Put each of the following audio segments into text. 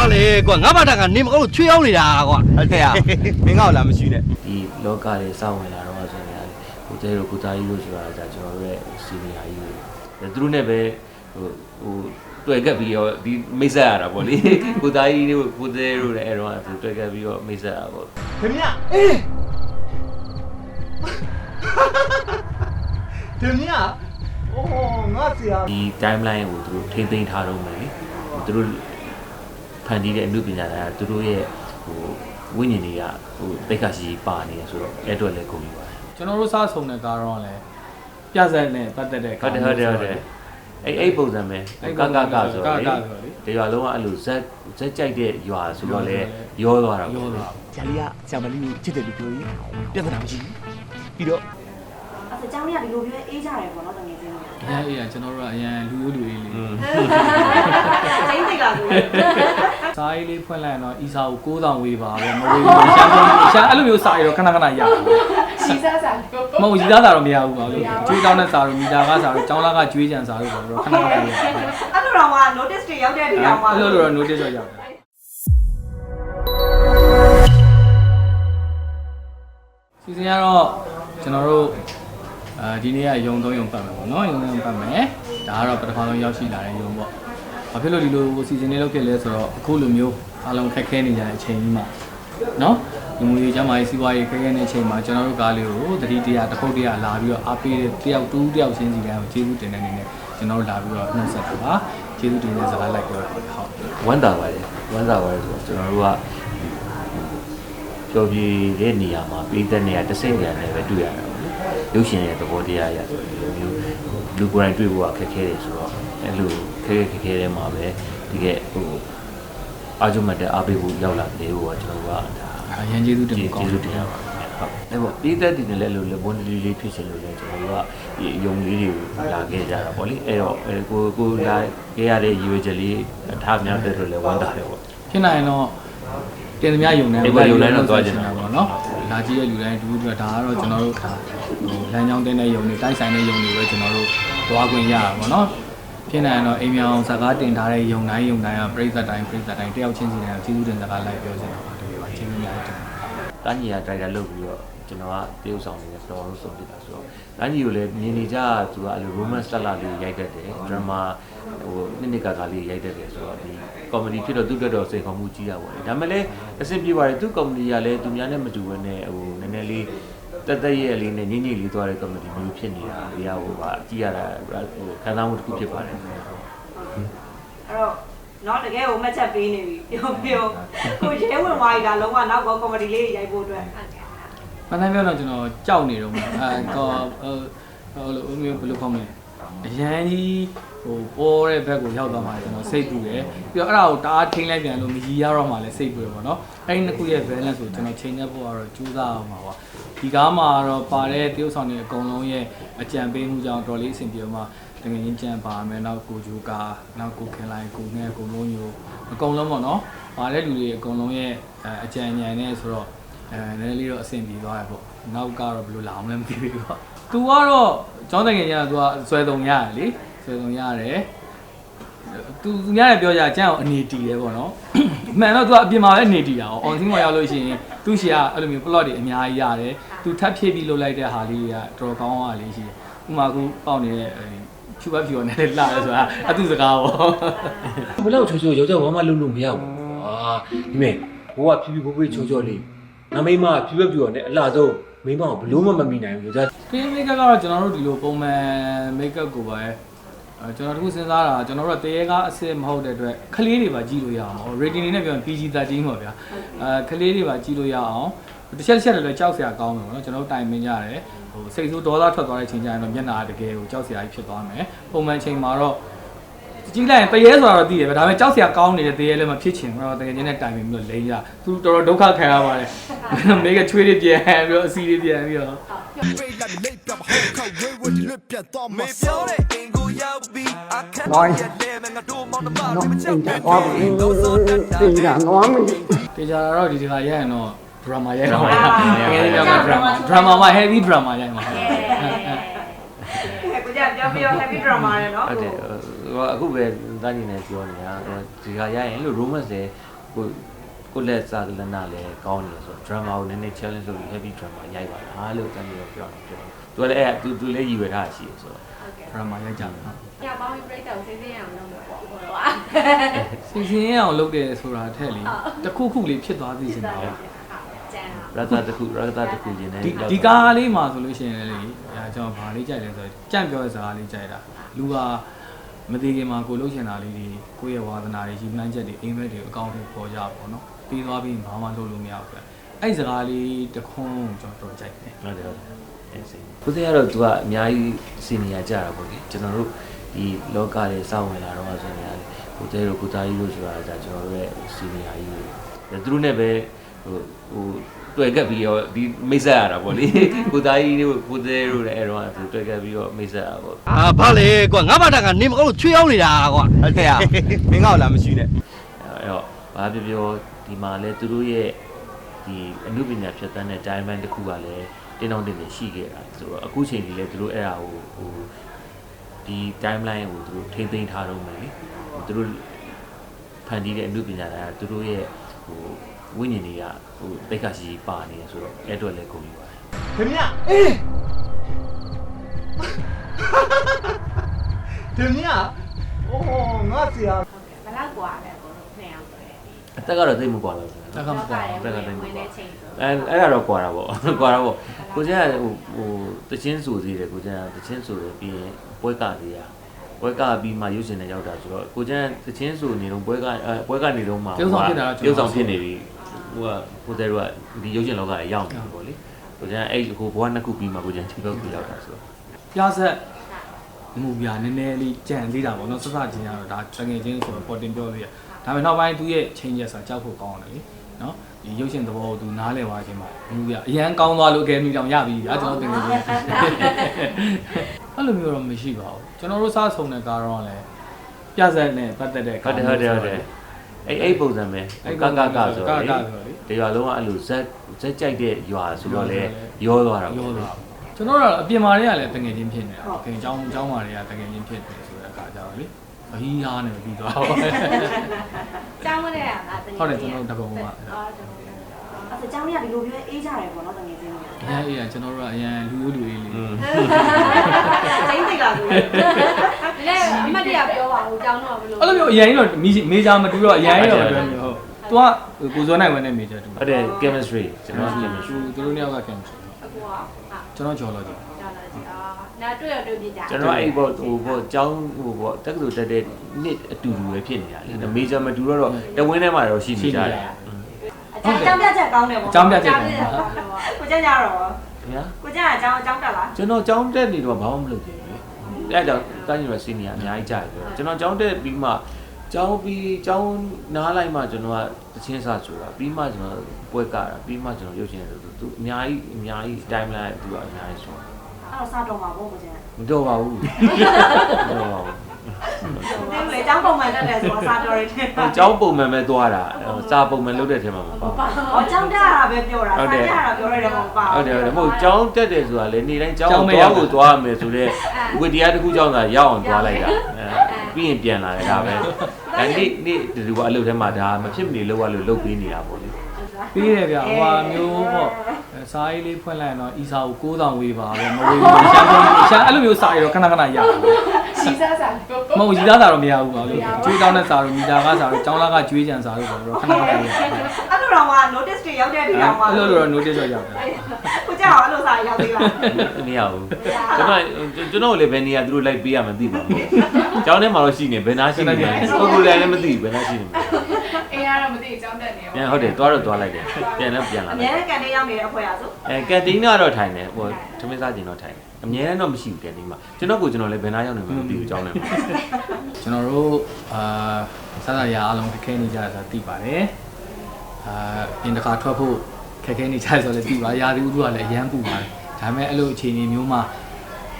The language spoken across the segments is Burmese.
ဟာလေကွာငါဘာတာကနေမကောင်းလို့ချွေးအောင်နေတာကွာဟုတ်ကဲ့อ่ะမင်းကောက်လာမရှိနဲ့ဒီလောကလေးစောင့်ဝင်လာတော့ဆိုရင်ကိုတဲတို့ကိုသားကြီးလို့ဆိုတာကကျွန်တော်တို့ရဲ့စီနီယာကြီးတွေသူတို့နဲ့ပဲဟိုဟိုတွေ့ကပ်ပြီးတော့ဒီမိတ်ဆက်ရတာပေါ့လေကိုသားကြီးတို့ကိုတဲတို့လည်းအဲ့တော့သူတွေ့ကပ်ပြီးတော့မိတ်ဆက်ရတာပေါ့ခင်ဗျအေးခင်ဗျအိုးငါဆရာဒီ timeline ကိုသူတို့ထိမ့်သိမ်းထားတော့မယ်လေသူတို့ဖ န်တီးတဲ့အမှုပညာတွေကသူတို့ရဲ့ဟိုဝိညာဉ်တွေကဟိုတိတ်ခါရှိရှိပါနေတယ်ဆိုတော့အဲ့အတွက်လည်းကုန်ပြီပါတယ်ကျွန်တော်တို့စားဆုံတဲ့ကားတော့လည်းပြဇက်နဲ့ပတ်သက်တဲ့ဟုတ်တယ်ဟုတ်တယ်ဟုတ်တယ်အဲ့အဲ့ပုံစံပဲကကကဆိုတော့လေဒီရွာလုံးကအဲ့လိုဇက်ဇက်ကြိုက်တဲ့ရွာဆိုတော့လေရောသွားတာရောပေါ့တာဆရာလေးကဆရာမလေးကိုချစ်တယ်လို့ပြောရင်ပြဿနာမရှိဘူးပြီးတော့အဲ့ဒါကြောင့်လည်းဒီလိုမျိုးအေးကြတယ်ပေါ့နော်တကယ်ချင်းအရင်အေးရကျွန်တော်တို့ကအရင်လူရိုးလူအေးလေးอืมချင်းသိလာဘူး စားရေးလေးဖွင့်လိုက်ရင်တော့အီစာကို9000ဝေးပါပဲမဝေးဘူးရှားရှားအဲ့လိုမျိုးစားရတော့ခဏခဏရရှီစားစားလို့မဟုတ်ရီသားစားတော့မရဘူးပါလို့ကျွေးတောင်းတဲ့စားတော့မီတာကစားတော့ចောင်းလာကကျွေးကြံစားလို့ပါတော့ခဏခဏရအဲ့လိုတော့မှ notice တွေရောက်တဲ့ဒီအောင်မှာအဲ့လိုလိုတော့ notice တော့ရောက်တယ်စီစဉ်ရတော့ကျွန်တော်တို့အဲဒီနေ့ကယုံသုံးယုံပတ်မယ်ပေါ့နော်ယုံသုံးယုံပတ်မယ်ဒါကတော့ပထမဆုံးရောက်ရှိလာတဲ့ယုံပေါ့ ဘာဖြစ်လို့ဒီလိုစီစဉ်နေလို့ဖြစ်လဲဆိုတော့အခုလိုမျိုးအားလုံးခက်ခဲနေကြတဲ့အချိန်ကြီးမှာနော်ဒီမူကြီးကျမကြီးစီးပွားရေးခက်ခဲနေတဲ့အချိန်မှာကျွန်တော်တို့ကားလေးကိုတတိတရားတစ်ခုတ်တရားလာပြီးတော့အားပေးတဲ့တယောက်တူးတယောက်ချင်းစီတိုင်းကိုကျေးဇူးတင်တဲ့အနေနဲ့ကျွန်တော်တို့လာပြီးတော့နှုတ်ဆက်တာပါကျေးဇူးတင်တဲ့စကားလိုက်ပြောတာဟုတ်ဝမ်းသာပါတယ်ဝမ်းသာပါတယ်ဆိုတော့ကျွန်တော်တို့ကပျော်ပြေတဲ့နေရာမှာပြည်သက်နေရာတစ်စိမ့်နေရာနဲ့ပဲတွေ့ရတာပေါ့လေရုပ်ရှင်ရဲ့သဘောတရားအရဆိုဒီလိုမျိုးလူကိုယ်တိုင်တွေ့ဖို့ကခက်ခဲတယ်ဆိုတော့ အဲ့လိုခက်ခဲခက်ခဲတဲ့မှာပဲဒီကဟိုအာဂျုမတ်တဲ့အားပေးဖို့ရောက်လာတယ်ဟိုကကျွန်တော်တို့ကဒါအရင်ကျေးဇူးတင်ကျေဖို့ကောင်းးဇူးတင်ရပါမယ်ဟုတ်အဲ့ပေါ့ပြည်သက်တည်နေလဲလို့လေဘွန်လီလေးဖြစ်ချင်လို့လဲကျွန်တော်တို့ကဒီယုံလေးတွေကိုလာခဲ့ကြတာပေါ့လေအဲ့တော့အဲ့ကိုကိုလာခဲ့ရတဲ့ရွေချက်လေးအထားများတဲ့လို့လဲဝမ်းသာတယ်ပေါ့ဖြစ်နိုင်ရင်တော့တင်သမျှယုံနေဒီမှာယုံတိုင်းတော့သွားချင်တာပေါ့နော်လာကြည့်တဲ့လူတိုင်းတူတူဒါကတော့ကျွန်တော်တို့ဒါဟိုလမ်းကြောင်းတင်းတဲ့ယုံတွေတိုက်ဆိုင်တဲ့ယုံတွေပဲကျွန်တော်တို့သွားခွင့်ရတာပေါ့နော် ဖြစ်နိုင်ရင်တော့အိမ်မြောင်စကားတင်ထားတဲ့ယုံတိုင်းယုံတိုင်းကပြိဿတိုင်းပြိဿတိုင်းတယောက်ချင်းစီတိုင်းကျေးဇူးတင်စကားလိုက်ပြောချင်တာပါတကယ်ပါကျေးဇူးများတင်တန်းကြီးကဒရိုက်တာလုပ်ပြီးတော့ကျွန်တော်ကတရုပ်ဆောင်နေတဲ့တော်လို့ဆိုပြတာဆိုတော့တန်းကြီးကိုလည်းမြင်နေကြသူကအဲ့လို romance တက်လာလေးရိုက်တတ်တယ် drama ဟိုနှစ်နှစ်ကကလေးရိုက်တတ်တယ်ဆိုတော့ဒီ comedy ဖြစ်တော့သူ့အတွက်တော့စိတ်ခေါ်မှုကြီးတာပေါ့လေဒါပေမဲ့လည်းအဆင်ပြေပါတယ်သူ comedy ကလည်းသူများနဲ့မတူဘဲနဲ့ဟိုနည်းနည်းလေး တက်တက်ရဲ့လေးနဲ့ညင်ညင်လေးသွားတဲ့ comedy မျိုးဖြစ်နေတာဒီဟာဟိုပါကြည့်ရတာဟိုခံစားမှုတစ်ခုဖြစ်ပါတယ်အဲ့တော့နော်တကယ်ကိုမှတ်ချက်ပေးနေပြီပြောပြောကိုရဲဝင်သွားပြီဒါလုံးဝနောက်ကော comedy လေးရိုက်ဖို့အတွက်မနိုင်ပြောတော့ကျွန်တော်ကြောက်နေတော့မှာအဲကောဟိုဟိုလိုမျိုးဘယ်လိုခေါ်မလဲ အရန်ကြီးဟိုပေါ်တဲ့ဘက်ကိုရောက်သွားမှကျွန်တော်စိတ်ပူတယ်ပြီးတော့အဲ့ဒါကိုတအားထိန်းလိုက်ပြန်လို့မကြီးရတော့မှလည်းစိတ်ပူတယ်ပေါ့နော်အဲ့ဒီနှစ်ခုရဲ့ balance ကိုကျွန်တော်ချိန်နေဖို့ကတော့ကြိုးစားအောင်ပါပါဒီကားမှာတော့ပါတဲ့တရုပ်ဆောင်တွေအကုန်လုံးရဲ့အကြံပေးမှုကြောင့်တော်လေးအဆင်ပြေမှာတကယ်ချင်းကြံပါမယ်နောက်ကိုဂျူကာနောက်ကိုခင်လိုက်ကိုနဲ့ကိုမိုးညိုအကုန်လုံးပေါ့နော်ပါတဲ့လူတွေအကုန်လုံးရဲ့အကြံဉာဏ်နဲ့ဆိုတော့အဲနည်းနည်းလေးတော့အဆင်ပြေသွားရပေါ့နောက်ကတော့ဘယ်လိုလာအောင်လဲမသိဘူးပေါ့သူကတော့ ကျောင်းတကယ်ကျတော့သူကဆွဲတုံရတယ်လေဆွဲတုံရတယ်သူသူများလည်းပြောကြအကျန်းအောင်အနေတီတယ်ပေါ့နော်မှန်တော့သူကအပြင်မှာပဲအနေတီတာ哦 on scene မှာရောက်လို့ရှိရင်သူ့ရှီကအဲ့လိုမျိုး plot တွေအများကြီးရတယ်သူထပ်ဖြည့်ပြီးလုပ်လိုက်တဲ့ဟာလေးတွေကတော်တော်ကောင်းအောင်လေးရှိတယ်ဥမာကူပေါက်နေတဲ့ဖြူဘက်ဖြူနဲ့လာတယ်ဆိုတာအသူစကားပေါ့ဘယ်လောက်ချိုးချိုးယောက်ျားဘာမှလုပ်လို့မရဘူးအာဒီမဲ့ဘိုးကဖြူဖြူဖွေးဖွေးချိုးချိုးလေးငါမိမဖြူဖြူဖြူနဲ့အလှဆုံး မိမကဘလို့မှမမိနိုင်ဘူးယောက်ျားကင်းမိတ်ကပ်ကတော့ကျွန်တော်တို့ဒီလိုပုံမှန်မိတ်ကပ်ကိုပဲအဲကျွန်တော်တို့စဉ်းစားတာကျွန်တော်တို့ကတရေကားအစ်စ်မဟုတ်တဲ့အတွက်ခလေးတွေပါကြည့်လို့ရအောင် rating နေနဲ့ပြောရင် PG 13ပေါ့ဗျာအဲခလေးတွေပါကြည့်လို့ရအောင်တစ်ချက်တစ်ချက်လည်းကြောက်စရာကောင်းတယ်ပေါ့နော်ကျွန်တော်တို့တိုင်ပင်ကြရတယ်ဟိုစိတ်ဆိုးဒေါသထွက်သွားတဲ့ချိန်ကျရင်တော့မျက်နှာတကယ်ကိုကြောက်စရာကြီးဖြစ်သွားမယ်ပုံမှန်ချိန်မှာတော့ ကြီးလိုက်ရင်ပရဲဆိုတာတော့သိတယ်ပဲဒါပေမဲ့ကြောက်စရာကောင်းနေတဲ့တရေလည်းမဖြစ်ချင်ဘူးတော့တကယ်ချင်းနဲ့တိုင်ပြီးမလို့လိမ့်ရသူတော်တော်ဒုက္ခခံရပါတယ်မိကချွေးတွေပြန်ပြီးတော့အစီတွေပြန်ပြီးတော့တေချာတော့ဒီဒီကရရင်တော့ drama ရိုက်တော့ငယ်လေးတော့ drama drama မှာ heavy drama ရိုက်မှာဟုတ်ကဲ့ကိုကြပြောပြီးတော့ heavy drama ရယ်နော်ဟုတ်တယ် ဟအခုပဲတန်းနေနေပြောနေတာဟိုဒီကရရင်လို့ romance လေကိုကိုလက်စာလနာလေကောင်းနေဆို drama ကိုနည်းနည်း challenge လုပ်ပြီး heavy drama ရိုက်ပါလားလို့တန်းနေတော့ပြောတယ်ပြောသူလည်းအဲ့သူသူလည်းရည်ရွယ်ထားရှိရဆိုတော့ဒရမာရိုက်ကြမယ်နော်ညပေါင်းပြီးပြိတ္တာကိုသိသိရအောင်လုပ်မှာပေါ့ဟိုတော့စီစဉ်ရအောင်လုပ်တယ်ဆိုတာထက်လေတစ်ခုခုလေးဖြစ်သွားသိချင်တာပေါ့ကျန်တာရတာတခုရတာတခုရင်းနေဒီဒီကားလေးမှာဆိုလို့ရှိရင်လေအဲကျွန်တော်ဗာလေးကြိုက်လဲဆိုတော့ကြံ့ပြောတဲ့စကားလေးကြိုက်တာလူက မသေးခင်မှာကိုလှုပ်ရှင်တာလေးတွေကိုယ့်ရဲ့ဝါသနာတွေရှိမှန်းချက်တွေအိမ်မက်တွေအကောင့်တွေပေါ်ကြပါတော့နော်ပြီးသွားပြီးဘာမှလုပ်လို့မရဘူးပဲအဲ့ဒီစကားလေးတစ်ခွန်းကိုကျွန်တော်တော်ကြိုက်တယ် ဟုတ်တယ်ဟုတ်တယ်အဲ့စိကိုသေးကတော့ तू ကအများကြီးစီနီယာကြတာပေါ့လေကျွန်တော်တို့ဒီလောကလေးစောင့်ဝင်လာတော့ဆိုနေရတယ်ကိုသေးတို့ကိုသားကြီးတို့ဆိုတာじゃကျွန်တော်တို့ရဲ့စီနီယာကြီးတွေသူတို့နဲ့ပဲ ဟိုဟိုတွေ့ကပ်ပြီးတော့ဒီမိတ်ဆက်ရတာပေါ့လေကိုသားကြီးတို့ကိုသေးတို့လည်းအဲ့တော့သူတွေ့ကပ်ပြီးတော့မိတ်ဆက်ရတာပေါ့အာဘာလဲကွာငါဘာတာကနေမကောင်းလို့ချွေးရောက်နေတာကွာဟုတ်ကဲ့မင်းကောက်လာမရှိနဲ့အဲ့တော့ဘာပြောပြောဒီမှာလဲသူတို့ရဲ့ဒီအမှုပညာဖြတ်သန်းတဲ့ diamond တစ်ခုကလည်းတင်းအောင်တင်းနေရှိခဲ့တာဆိုတော့အခုချိန်ကြီးလဲသူတို့အဲ့ဒါကိုဟိုဒီ timeline ကိုသူတို့ထိမ့်သိမ်းထားတော့မယ်လေဟိုသူတို့ဖန်တီးတဲ့အမှုပညာတွေကသူတို့ရဲ့ဟို ဝိညာဉ်တွေကဟိုတိတ်ခါရှိရှိပါနေရဆိုတော့အဲ့အတွက်လည်းကုန်ပြီပါတယ် ခင်ဗျအေးခင်ဗျအိုးငါစီယာ ဘယ်လောက်กว่าလဲကိုတို့နှစ်ယောက်ဆိုရင် အသက်ကတော့သိပ်မကွာတော့ဘူး တက်ကမကွာ တက်ကသိပ်မ ဝင် ကွာ တဲ့ချိန်ဆို အဲအဲ့ဒါတော့ကွာတာပေါ့ ကွာတာပေါ့ကိုကျန်ကဟိုဟိုတချင်းဆိုသေးတယ်ကိုကျန်ကတချင်းဆိုတယ်ပြီးရင်ပွဲကသေးရပွဲကပြီးမှရုပ်ရှင်နဲ့ရောက်တာဆိုတော့ကိုကျန်တချင်းဆိုနေတော့ပွဲကအဲပွဲကနေတော့မှ ပြုံးဆောင်ဖြစ်တာတော့ ပြုံးဆောင်ဖြစ်နေပြီ ဟိုကကိုတဲ့တို့ကဒီရုပ်ရှင်လောကကြီးရောက်နေပြီပေါ့လေကိုကျန်အဲ့ဟိုဘွားနှစ်ခုပြီးမှကိုကျန်ထိပုတ်ပြီးရောက်တာဆိုတော့ပြဆက်မူပြနည်းနည်းလေးကြံသေးတာပေါ့နော်စစချင်းကတော့ဒါတငယ်ချင်းဆိုတော့ပေါ်တင်ပြောသေးရဒါပေမဲ့နောက်ပိုင်းသူ့ရဲ့ change ဆိုတာကြောက်ဖို့ကောင်းတယ်လေနော်ဒီရုပ်ရှင်သဘောကိုသူနားလည်သွားခြင်းမှာမူပြအရန်ကောင်းသွားလို့အကယ်ဒမီတောင်ရပြီဗျာကျွန်တော်တင်နေချင်းအဲ့လိုမျိုးတော့မရှိပါဘူးကျွန်တော်တို့စားဆုံတဲ့ကားတော့လည်းပြဆက်နဲ့ပတ်သက်တဲ့ဟုတ်တယ်ဟုတ်တယ်ဟုတ်တယ် အဲ့အဲ့ပုံစံပဲကကကဆိုတော့လေကကဆိုလေတရွာလုံးကအဲ့လိုဇက်ဇက်ကြိုက်တဲ့ရွာဆိုတော့လေရောသွားတာရောပေါ့လေသွားကျွန်တော်တို့ကအပြင်မာတွေကလည်းတငယ်ချင်းဖြစ်နေတာခင်အကြောင်းအကြောင်းမာတွေကတငယ်ချင်းဖြစ်တယ်ဆိုတဲ့အခါကျတော့လေအဟီးဟားနေပြီးသွားတော့ကျောင်းမလဲရလားတကယ်ဟုတ်တယ်ကျွန်တော်တကုံက အော် အဲ့ဒါကြောင်းရဒီလိုပြောအေးကြတယ်ပေါ့နော်တကယ်ချင်း အရင်အေးရကျွန်တော်တို့ကအရင်လူရိုးလူအေးလေး อืม ကျင်းသိလာပြီ လဲအမတ်တရပြောပါဦးကျောင်းတော့ဘယ်လို အဲ့လိုမျိုးအရင်ကြီးတော့မေဂျာမတူတော့အရင်ကြီးတော့ပြောမျိုးဟုတ်သူကကိုစောနိုင်ဝင်တဲ့မေဂျာတူ ဟုတ်တယ် chemistry ကျွန်တော် chemistry သူတို့နှစ်ယောက်ကကင်မစ အကူอ่ะဟာ ကျွန်တော်ကြော်လို့ကြည့် ကျောင်းလာကြည့်အာနာတွေ့ရတွေ့ပြကြ ကျွန်တော်အဲ့ဘောဟိုဘောကျောင်းဟိုဘောတက္ကသိုလ်တက်တဲ့နှစ်အတူတူပဲဖြစ်နေတာလေမေဂျာမတူတော့တော့တဝင်းထဲမှာတော့ရှိနေကြတယ် အကြောင်းပြချက်ကောင်းတယ်ပေါ့အကြောင်းပြချက်ကောင်းတာကိုကျန်ကြတော့ခင်ဗျာကိုကျန်ကအကြောင်းအကြောင်းတက်လားကျွန်တော်ကျောင်းတက်နေတော့ဘာမှမလုပ်သေးဘူးလေအဲ့ဒါကြောင့်တိုင်းရွယ်စီနီယာအများကြီးကြားတယ်ကျွန်တော်ကျောင်းတက်ပြီးမှကျောင်းပြီးကျောင်းနားလိုက်မှကျွန်တော်ကတချင်းစားဆိုတာပြီးမှကျွန်တော်ပွဲကတာပြီးမှကျွန်တော်ရုပ်ရှင်တယ်သူအများကြီးအများကြီး timeline သူကအများကြီးဆိုအဲ့တော့စားတော့မှာပေါ့ကိုကျန်မတော့ပါဘူးမတော့ပါဘူး ဒီလေအကြောင်းပုံမှန်တက်တယ်ဆိုတော့စားတော့ရတယ်ဟိုကျောင်းပုံမှန်ပဲသွားတာဟိုစာပုံမှန်လုပ်တဲ့ထဲမှာမပါဘူး ဟောအကြောင်းတက်တာပဲပြောတာစားတက်တာပြောရတယ်မဟုတ်ပါဟုတ်တယ်ဟုတ်တယ်မဟုတ်ကျောင်းတက်တယ်ဆိုတာလေနေတိုင်းကျောင်းကျောင်းမကိုရောက်သွားကိုသွားရမယ်ဆိုတော့ဝိတရားတစ်ခုကျောင်းသာရောက်အောင်သွားလိုက်တာအဲပြီးရင်ပြန်လာတယ်ဒါပဲဒါနေ့နေ့ဒီလိုကအလုပ်ထဲမှာဒါမဖြစ်မနေလောက်ရလို့လုပ်ပေးနေတာပေါ့လေ ပြီးတယ်ဗျဟိုဟာမျိုးပေါ့စားရေးလေးဖွင့်လိုက်တော့အီစာကို9000ဝေးပါပဲမဝေးဘူးရှာဆုံးရှာအဲ့လိုမျိုးစားရတော့ခဏခဏရရှီစားစားလို့မဟုတ်ရီသားစာတော့မရဘူးပါလို့ကျွေးတောင်းတဲ့စာတော့မီတာကစာတော့ကျောင်းသားကကျွေးကြံစာတော့တော့ခဏခဏရအဲ့လိုတော့က notice တွေရောက်တဲ့ဒီတော့မှာအဲ့လိုလိုတော့ notice တော့ရောက်တယ်ကိုကျန်အောင်အဲ့လိုစားရောက်သေးလားမရဘူးကျွန်တော်ကျွန်တော်လည်းဘယ်နေရာသူတို့လိုက်ပေးရမှသိပါဘူးကျောင်းထဲမှာတော့ရှိနေဘယ်နာရှိနေလဲပုဂ္ဂိုလ်လည်းမသိဘူးဘယ်နာရှိနေလဲအေးရ တော့မသိကျောင်းတက်နေရောပြန်ဟုတ်တယ်သွားတော့သွားလိုက်တယ်ပြန်လည်းပြန်လာအလိုများက်နဲ့ကန်တင်းရောက်နေတဲ့အဖွဲ့ရဆိုအဲကန်တင်းကတော့ထိုင်တယ်ဟိုသမင်းစားကျင်တော့ထိုင်တယ်အများတော့မရှိဘူးကန်တင်းမှာကျွန်တော်ကိုကျွန်တော်လည်းဘယ်နာရောက်နေမှမသိဘူးကျောင်းထဲမှာကျွန်တော်တို့အာစားစားရအားလုံးခက်ခဲနေကြတယ်ဆိုတာသိပါတယ်အာပြင်တစ်ခါထွက်ဖို့ခက်ခဲနေကြတယ်ဆိုလည်းသိပါရာသီဥတုကလည်းအရန်ပူပါတယ်ဒါပေမဲ့အဲ့လိုအခြေအနေမျိုးမှာ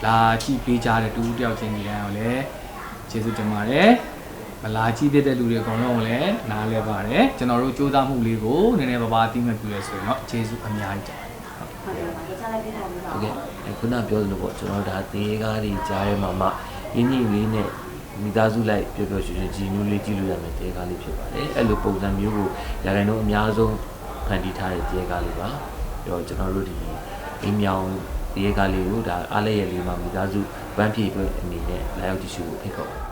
လာကြည့်ပေးကြတဲ့တူတူတယောက်ချင်းဒီတိုင်းကိုလည်းကျေးဇူးတင်ပါတယ် မလာကြည့်တဲ့လူတွေအကုန်လုံးကိုလည်းနားလဲပါတယ်ကျွန်တော်တို့စူးစမ်းမှုလေးကိုနည်းနည်းပါးပါးအသိမှတ်ပြုရဲဆိုရင်တော့ကျေးဇူးအများကြီးတင်ပါတယ်ဟုတ်တယ်ကိုကျန်လည်းပြထားလို့ပါဟုတ်ကဲ့ခုနပြောသလိုပေါ့ကျွန်တော်ဒါသေးကားတွေကြားထဲမှာမှရင်းနှီးလေးနဲ့မိသားစုလိုက်ပျော်ပျော်ရွှင်ရွှင်ကြည်နူးလေးကြည့်လို့ရမယ်တဲကားလေးဖြစ်ပါတယ်အဲ့လိုပုံစံမျိုးကိုရာခိုင်နှုန်းအများဆုံးဖန်တီးထားတဲ့တဲကားလေးပါပြီးတော့ကျွန်တော်တို့ဒီအိမ်မြောင်တဲကားလေးကိုဒါအားလည်းရလေးမှာမိသားစုဗန်းပြေအတွက်အနေနဲ့လာရောက်ကြည့်ရှုဖို့ဖိတ်ခေါ်ပါတယ်